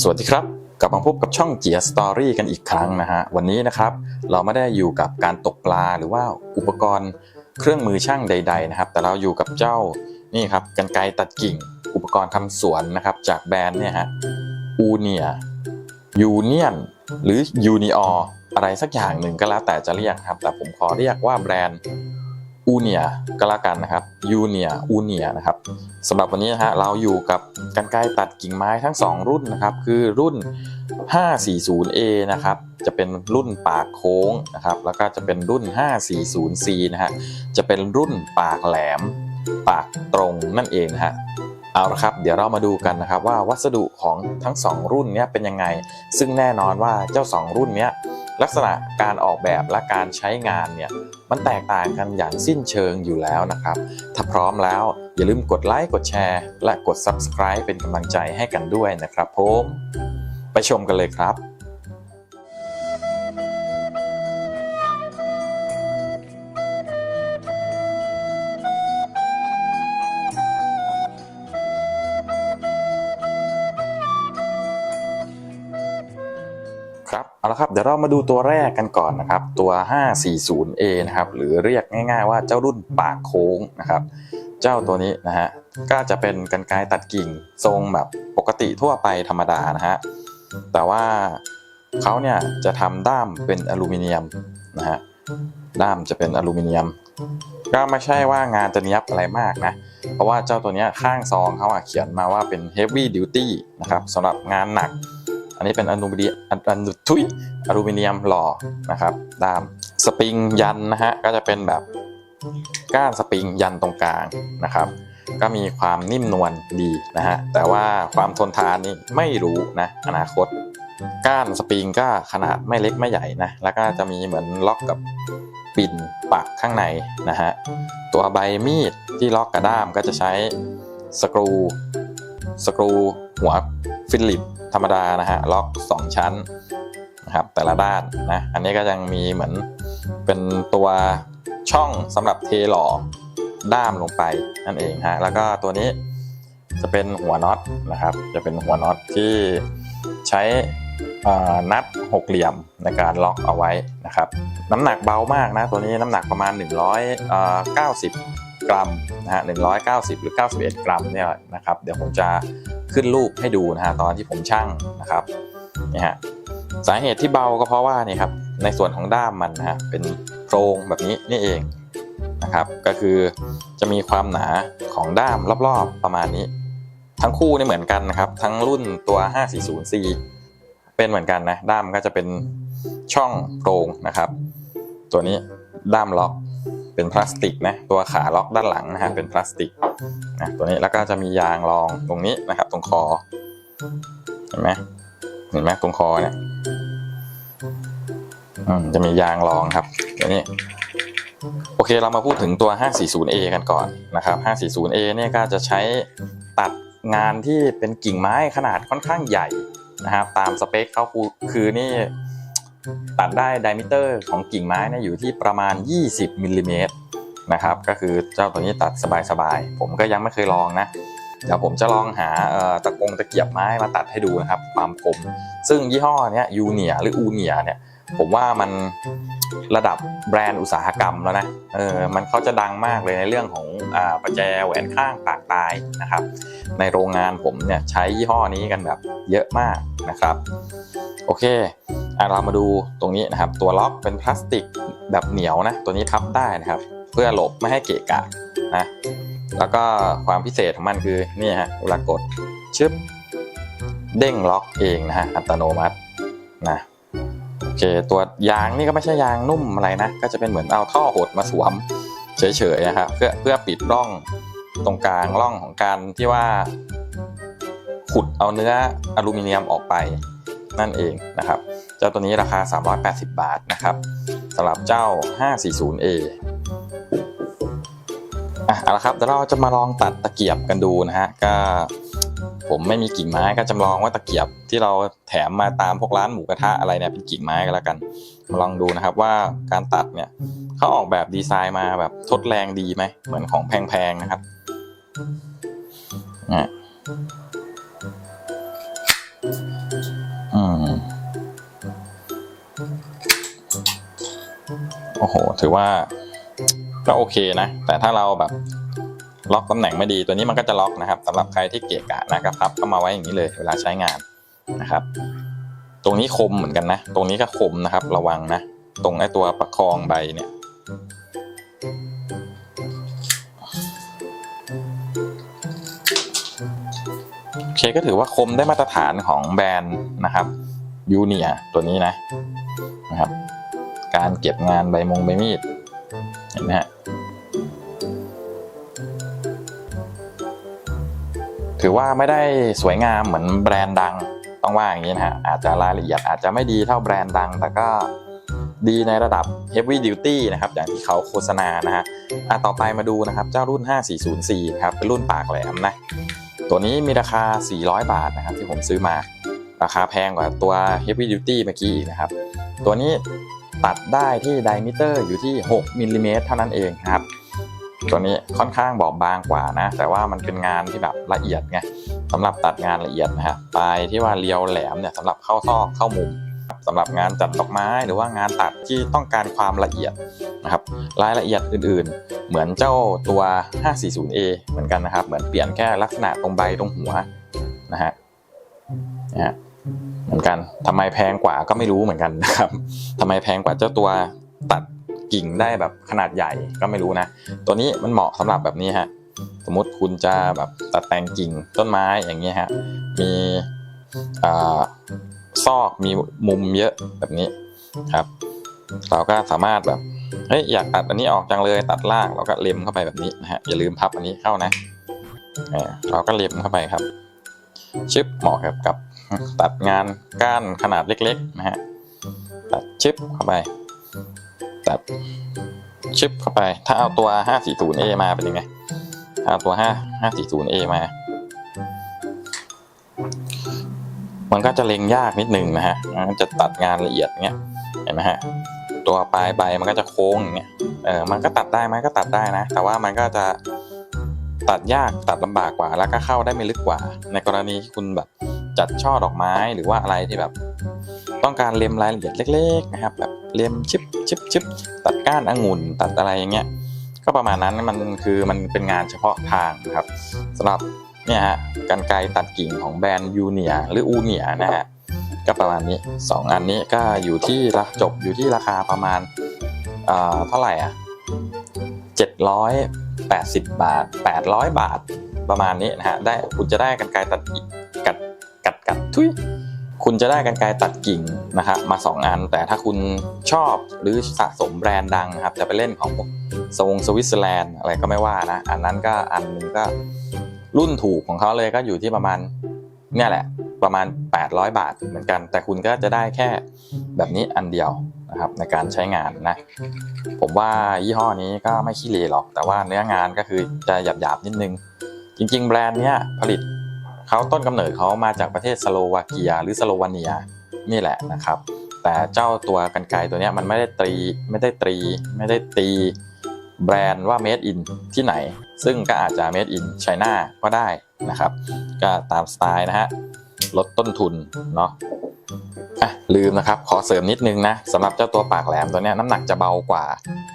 สวัสดีครับกลับมาพบกับช่องเจียสตอรี่กันอีกครั้งนะฮะวันนี้นะครับ เราไม่ได้อยู่กับการตกปลาหรือว่าอุปกรณ์เครื่องมือช่างใด ๆ นะครับ แต่เราอยู่กับเจ้านี่ครับกันไกรตัดกิ่ง อุปกรณ์ทำสวนนะครับ จากแบรนด์เนี่ยฮะอูเนียยูเนียนหรือยูนิอออะไรสักอย่างหนึ่งก็แล้วแต่จะเรียกครับ แต่ผมขอเรียกว่าแบรนด์ อูเนียก็แล้วกันนะครับยูเนียอูเนียนะครับสำหรับวันนี้นะฮะเราอยู่กับกันไกรตัดกิ่งไม้ทั้ง 2 รุ่นนะครับคือรุ่น 540A นะครับจะเป็นรุ่นปากโค้งนะครับแล้วก็จะเป็นรุ่น 540C นะฮะจะเป็นรุ่นปากแหลม ปากตรงนั่นเองนะฮะเอาละครับ เดี๋ยวเรามาดูกันนะครับว่าวัสดุของทั้ง 2 รุ่นนี้เป็นยังไง ซึ่งแน่นอนว่าเจ้า 2 รุ่นเนี้ย ลักษณะการออกแบบและการใช้งานเนี่ยมันแตกต่างกันอย่างสิ้นเชิงอยู่แล้วนะครับ ถ้าพร้อมแล้วอย่าลืมกดไลค์กดแชร์ และกด Subscribe เป็นกำลังใจให้กันด้วยนะครับผม ไปชมกันเลยครับ เอาละครับเดี๋ยวเรามาดูตัวแรกกันก่อนนะครับ ตัว 540A นะครับหรือเรียกง่ายๆว่าเจ้ารุ่นปากโค้งนะครับ เจ้าตัวนี้นะฮะก็จะเป็นกันไกรตัดกิ่งทรงแบบปกติทั่วไปธรรมดานะฮะแต่ว่าเขาเนี่ยจะทำด้ามเป็นอลูมิเนียมนะฮะด้ามจะเป็นอลูมิเนียม ก็ไม่ใช่ว่างานจะเนียบอะไรมากนะ เพราะว่าเจ้าตัวเนี้ยข้างซองเขาอะเขียนมาว่าเป็น heavy duty นะครับสำหรับงานหนัก นนี้เป็นอลูมิเนียมอันอันทุยอลูมิเนียมหล่อนะครับด้ามสปริงยันนะฮะก็จะเป็นแบบก้านสปริงยันตรงกลางนะครับ ก็มีความนิ่มนวลดีนะฮะแต่ว่าความทนทานนี่ไม่รู้นะอนาคต ก้านสปริงก็ขนาดไม่เล็กไม่ใหญ่นะแล้วก็จะมีเหมือนล็อกกับปิ่นปักข้างในนะฮะตัวใบมีดที่ล็อกกับด้ามก็จะใช้สกรูสกรูหัวฟิลิป ธรรมดานะฮะล็อก 2 ชั้นนะครับแต่ละด้านนะอันนี้ก็ยังมีเหมือนเป็นตัวช่องสำหรับเทหล่อด้ามลงไปนั่นเองฮะแล้วก็ตัวนี้จะเป็นหัวน็อตนะครับ จะเป็นหัวน็อตที่ใช้นัดหกเหลี่ยมในการล็อกเอาไว้นะครับ น้ำหนักเบามากนะตัวนี้น้ำหนักประมาณ 190 กรัมนะฮะ190 หรือ 91 กรัมเนี่ยนะครับ เดี๋ยวผมจะ ขึ้นรูปให้ดูนะฮะตอนที่ผมชั่งนะครับนี่ฮะสาเหตุที่เบาก็เพราะว่านี่ครับในส่วนของด้ามมันนะฮะเป็นโพรงแบบนี้นี่เองนะครับก็คือจะมีความหนาของด้ามรอบๆประมาณนี้ ทั้งคู่นี่เหมือนกันนะครับ ทั้งรุ่นตัว 540C เป็นเหมือนกันนะด้ามก็จะเป็นช่องโพรงนะครับ ตัวนี้ด้ามล็อก เป็นพลาสติกนะตัวขาล็อกด้านหลังนะฮะเป็นพลาสติกนะตัวนี้แล้วก็จะมียางรองตรงนี้นะครับ ตรงคอเห็นไหมเห็นไหมตรงคอเนี่ยอืมจะมียางรองครับตัวนี้โอเคเรามาพูดถึงตัว 540A กันก่อนนะครับ 540A เนี่ยก็จะใช้ตัดงานที่เป็นกิ่งไม้ขนาดค่อนข้างใหญ่นะครับตามสเปคเขาคือคือนี่ ตัดได้ไดมิเตอร์ของกิ่งไม้เนี่ยอยู่ที่ประมาณ 20มิลลิเมตรนะครับก็คือเจ้าตัวนี้ตัดสบายๆผมก็ยังไม่เคยลองนะเดี๋ยวผมจะลองหาตะกงตะเกียบไม้มาตัดให้ดูนะครับ ความคมซึ่งยี่ห้อเนี้ยยูเนียหรืออูเนียเนี่ยผมว่ามันระดับแบรนด์อุตสาหกรรมแล้วนะเออมันเขาจะดังมากเลยในเรื่องของอประแจแหวนข้างปากตายนะครับ ในโรงงานผมเนี่ยใช้ยี่ห้อนี้กันแบบเยอะมากนะครับ โอเค เรามาดูตรงนี้นะครับ ตัวล็อกเป็นพลาสติกแบบเหนียวนะตัวนี้พับได้นะครับ เพื่อหลบไม่ให้เกะกะนะแล้วก็ความพิเศษของมันคือนี่ฮะเวลากดชึบเด้งล็อกเองนะฮะอัตโนมัตินะโอเคตัวยางนี่ก็ไม่ใช่ยางนุ่มอะไรนะ ก็จะเป็นเหมือนเอาท่อหดมาสวมเฉยๆนะครับเพื่อเพื่อปิดร่องตรงกลางร่องของการที่ว่า ขุดเอาเนื้ออลูมิเนียมออกไปนั่นเองนะครับ จ้าตัวนี้ราคา 380 บาทนะครับสำหรับเจ้า 540A อะเอาละครับเดี๋ยวเราจะมาลองตัดตะเกียบกันดูนะฮะก็ผมไม่มีกิ่งไม้ก็จำลองว่าตะเกียบที่เราแถมมาตามพวกร้านหมูกระทะอะไรเนี่ยเป็นกิ่งไม้ก็แล้วกันมาลองดูนะครับว่าการตัดเนี่ยเขาออกแบบดีไซน์มาแบบทดแรงดีไหมเหมือนของแพงๆนะครับอะม อ้โห ถือว่าก็โอเคนะ แต่ถ้าเราแบบล็อกตำแหน่งไม่ดีตัวนี้มันก็จะล็อกนะครับสำหรับใครที่เกะกะนะครับพับเข้ามาไว้อย่างนี้เลยเวลาใช้งานนะครับ ตรงนี้คมเหมือนกันนะ ตรงนี้ก็คมนะครับ ระวังนะ ตรงไอ้ตัวประคองใบเนี่ยโอเคก็ถือว่าคมได้มาตรฐานของแบรนด์นะครับยูเนียตัวนี้นะ การเก็บงานใบมงใบมีดเห็นไหมฮะถือว่าไม่ได้สวยงามเหมือนแบรนด์ดังต้องว่าอย่างนี้นะฮะอาจจะรายละเอียดอาจจะไม่ดีเท่าแบรนด์ดัง แต่ก็ดีในระดับ heavy duty นะครับ อย่างที่เขาโฆษณานะฮะอะต่อไปมาดูนะครับ เจ้ารุ่น 5404 ครับ เป็นรุ่นปากแหลมนะ ตัวนี้มีราคา 400 บาทนะครับ ที่ผมซื้อมา ราคาแพงกว่าตัว Heavy Duty เมื่อกี้อีกนะครับ ตัวนี้ ตัดได้ที่ไดมิเตอร์อยู่ที่ 6มิลลิเมตรเท่านั้นเองครับ ตัวนี้ค่อนข้างบอบบางกว่านะ แต่ว่ามันเป็นงานที่แบบละเอียดไงสำหรับตัดงานละเอียดนะฮะปลายที่ว่าเรียวแหลมเนี่ยสำหรับเข้าซอกเข้ามุมสำหรับงานจัดดอกไม้หรือว่างานตัดที่ต้องการความละเอียดนะครับรายละเอียดอื่นๆ เหมือนเจ้าตัว 540A เหมือนกันนะครับ เหมือนเปลี่ยนแค่ลักษณะตรงใบตรงหัวนะฮะนะฮะ มือนกันทำไมแพงกว่าก็ไม่รู้เหมือนกันนะครับทำไมแพงกว่าเจ้าตัวตัดกิ่งได้แบบขนาดใหญ่ก็ไม่รู้นะ ตัวนี้มันเหมาะสำหรับแบบนี้ฮะ สมมติคุณจะแบบตัดแต่งกิ่งต้นไม้อย่างเงี้ยฮะ มีอซอกมีมุมเยอะแบบนี้ครับ เราก็สามารถแบบเฮ้ยอยากตัดอันนี้ออกจังเลยตัดล่างเราก็เล็มเข้าไปแบบนี้นะฮะอย่าลืมพับอันนี้เข้านะเออเราก็เล็มเข้าไปครับ ชึบเหมาะกับกับ ตัดงานก้านขนาดเล็กๆนะฮะตัดชึบเข้าไป ตัดชึบเข้าไป ถ้าเอาตัว 540A มาเป็นยังไงถ้าเอาตัว 5 540A มา มันก็จะเล็งยากนิดนึงนะฮะมันจะตัดงานละเอียดเงี้ยเห็นไหมฮะตัวปลายใบมันก็จะโค้งอย่างเงี้ยเออมันก็ตัดได้ไหมก็ตัดได้นะ แต่ว่ามันก็จะตัดยากตัดลำบากกว่า แล้วก็เข้าได้ไม่ลึกกว่า ในกรณีที่คุณแบบ จัดช่อดอกไม้หรือว่าอะไรที่แบบ ต้องการเล็มรายละเอียดเล็ก ๆ นะครับ แบบเล็มชิบชิบชิบตัดก้านองุ่นตัดอะไรอย่างเงี้ยก็ประมาณนั้นมันคือมันเป็นงานเฉพาะทางนะครับสำหรับเนี่ยฮะกันไกรตัดกิ่งของแบรนด์ยูเนียหรืออูเนียนะฮะก็ประมาณนี้ 2 อันนี้ก็อยู่ที่ราจบอยู่ที่ราคาประมาณเอ่อเท่าไหร่อะ780 บาท 800 บาทประมาณนี้นะฮะได้คุณจะได้กันไกรตัดกัด กัดกัดทุยคุณจะได้กันไกรตัดกิ่งนะครับมา 2 อัน แต่ถ้าคุณชอบหรือสะสมแบรนด์ดังนะครับจะไปเล่นของพวกสวงสวิตเซอร์แลนด์อะไรก็ไม่ว่านะ อันนั้นก็อันหนึงก็รุ่นถูกของเขาเลยก็อยู่ที่ประมาณเนี่ยแหละประมาณ 800 บาทเหมือนกัน แต่คุณก็จะได้แค่แบบนี้อันเดียวนะครับในการใช้งานนะผมว่ายี่ห้อนี้ก็ไม่ขี้เลหรอก แต่ว่าเนื้องานก็คือจะหยาบๆนิดนึง จริง ๆ แบรนด์เนี้ยผลิต เขาต้นกำเนิดเขามาจากประเทศสโลวาเกีย หรือสโลวาเนียนี่แหละนะครับ แต่เจ้าตัวกันไกตัวนี้มันไม่ได้ตรีไม่ได้ตรี ไม่ได้ตีแบรนด์ว่า made in ที่ไหน ซึ่งก็อาจจะ made in China ก็ได้นะครับ ก็ตามสไตล์นะฮะ ลดต้นทุนเนาะอะลืมนะครับ ขอเสริมนิดนึงนะสำหรับเจ้าตัวปากแหลมตัวนี้น้ำหนักจะเบากว่า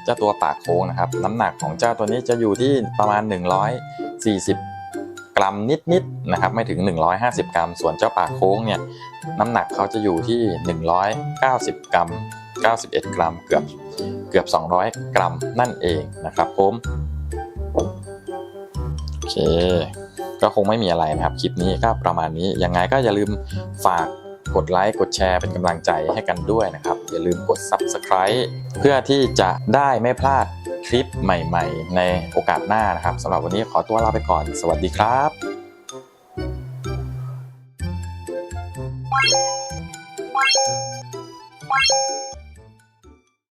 เจ้าตัวปากโค้งนะครับ น้ำหนักของเจ้าตัวนี้จะอยู่ที่ประมาณ 140 กรัมนิดๆนะครับไม่ถึง 150 กรัม ส่วนเจ้าปากโค้งเนี่ยน้ำหนักเขาจะอยู่ที่ 190 กรัม 91 กรัมเกือบเกือบ 200 กรัมนั่นเองนะครับผมโอเคก็คงไม่มีอะไรนะครับ คลิปนี้ก็ประมาณนี้ยังไงก็อย่าลืมฝาก กดไลค์กดแชร์เป็นกำลังใจให้กันด้วยนะครับ อย่าลืมกด Subscribe เพื่อที่จะได้ไม่พลาดคลิปใหม่ ๆ ในโอกาสหน้านะครับสำหรับวันนี้ขอตัวลาไปก่อน สวัสดีครับ